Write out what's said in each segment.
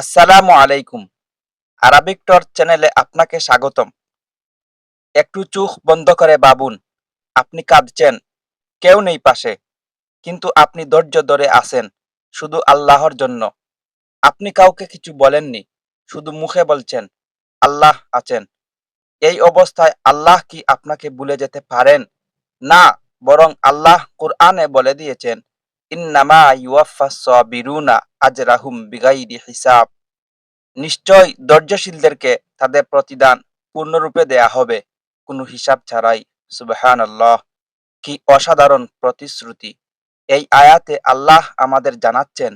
আসসালামু আলাইকুম। আরবিক টর চ্যানেলে আপনাকে স্বাগতম। একটু চোখ বন্ধ করে ভাবুন, আপনি কাঁদছেন, কেউ নেই পাশে, কিন্তু আপনি ধৈর্য ধরে আছেন, শুধু আল্লাহর জন্য। আপনি কাউকে কিছু বলেননি, শুধু মুখে বলছেন, আল্লাহ আছেন। এই অবস্থায় আল্লাহ কি আপনাকে ভুলে যেতে পারেন? না, বরং আল্লাহ কুরআনে বলে দিয়েছেন ইন্নামা ইউয়াফাস সাবিরুনা আজরাহুম বিগাইরি হিসাব। নিশ্চয় ধৈর্যশীলদেরকে তাদের প্রতিদান পূর্ণরূপে দেয়া হবে। কোনো হিসাব ছাড়াই সুবহান আল্লাহ কি অসাধারণ প্রতিশ্রুতি। এই আয়াতে আল্লাহ আমাদের জানাচ্ছেন,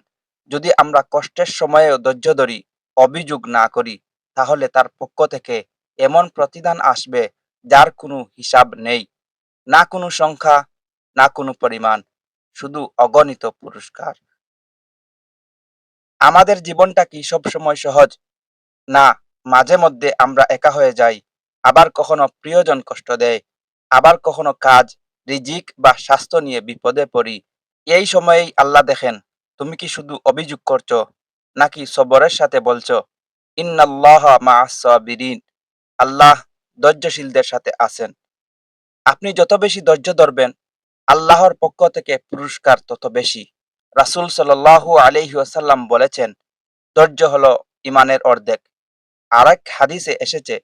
যদি আমরা কষ্টের সময়েও ধৈর্য ধরি, অভিযোগ না করি, তাহলে তার পক্ষ থেকে এমন প্রতিদান আসবে যার কোনো হিসাব নেই। না কোনো সংখ্যা, না কোনো পরিমাণ। শুধু অগণিত পুরস্কার। আমাদের জীবনটা কি সবসময় সহজ? না, মাঝে মধ্যে আমরা একা হয়ে যাই, আবার কখনো প্রিয়জন কষ্ট দেয়, আবার কখনো কাজ, রিজিক বা স্বাস্থ্য নিয়ে বিপদে পড়ি। এই সময়েই আল্লাহ দেখেন, তুমি কি শুধু অভিযোগ করছ, নাকি সবরের সাথে বলছো? ইন্নাল্লাহ মাসাবিরিন আল্লাহ ধৈর্যশীলদের সাথে আছেন। আপনি যত বেশি ধৈর্য ধরবেন আল্লাহর পক্ষ থেকে পুরস্কার তত বেশি। রাসূল সাল্লাল্লাহু আলাইহি ওয়াসাল্লাম বলেছেন, ধৈর্য হলো ইমানের অর্ধেক। আরেক হাদিসে এসেছে,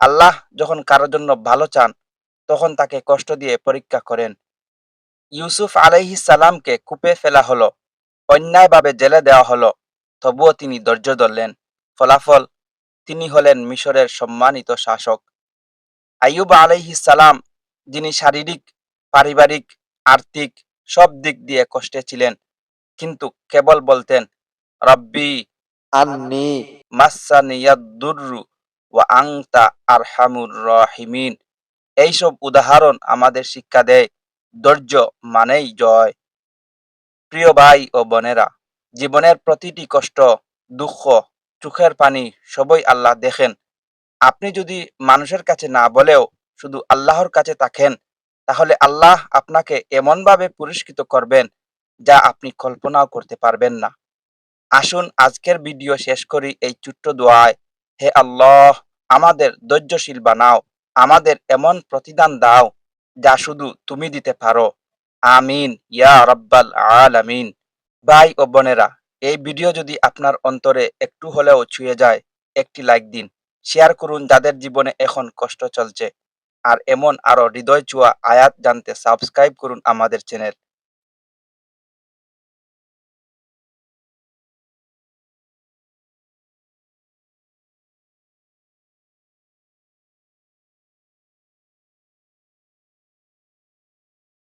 আল্লাহ যখন কারোর জন্য ভালো চান, তখন তাকে কষ্ট দিয়ে পরীক্ষা করেন। ইউসুফ আলাইহিস সালামকে কূপে ফেলা হলো, অন্যায়ভাবে জেলে দেওয়া হলো, তবুও তিনি ধৈর্য ধরলেন। ফলাফল, তিনি হলেন মিশরের সম্মানিত শাসক। আইয়ুব আলাইহিস সালাম, যিনি শারীরিক পারিবারিক আর্থিক সব দিক দিয়ে কষ্টে ছিলেন। কিন্তু কেবল বলতেন রব্বি আন্নি মাসানিয়াদুররু ওয়া আংতা আরহামুর রাহিমিন। এইসব উদাহরণ আমাদের শিক্ষা দেয় ধৈর্য মানেই জয়। প্রিয় ভাই ও বোনেরা জীবনের প্রতিটি কষ্ট দুঃখ চোখের পানি সবই আল্লাহ দেখেন। আপনি যদি মানুষের কাছে না বলেও শুধু আল্লাহর কাছে থাকেন তাহলে আল্লাহ আপনাকে এমনভাবে পুরস্কৃত করবেন যা আপনি কল্পনাও করতে পারবেন না। আসুন আজকের ভিডিও শেষ করি এই ছোট্ট দোয়ায়। হে আল্লাহ, আমাদের ধৈর্যশীল বানাও, আমাদের এমন প্রতিদান দাও যা শুধু তুমি দিতে পারো। আমিন, ইয়া রব্বাল আলামিন। ভাই ও বোনেরা, এই ভিডিও যদি আপনার অন্তরে একটু হলেও ছুঁয়ে যায়, একটি লাইক দিন। শেয়ার করুন যাদের জীবনে এখন কষ্ট চলছে। আর এমন আরও হৃদয় ছোঁয়া আয়াত জানতে সাবস্ক্রাইব করুন আমাদের চ্যানেল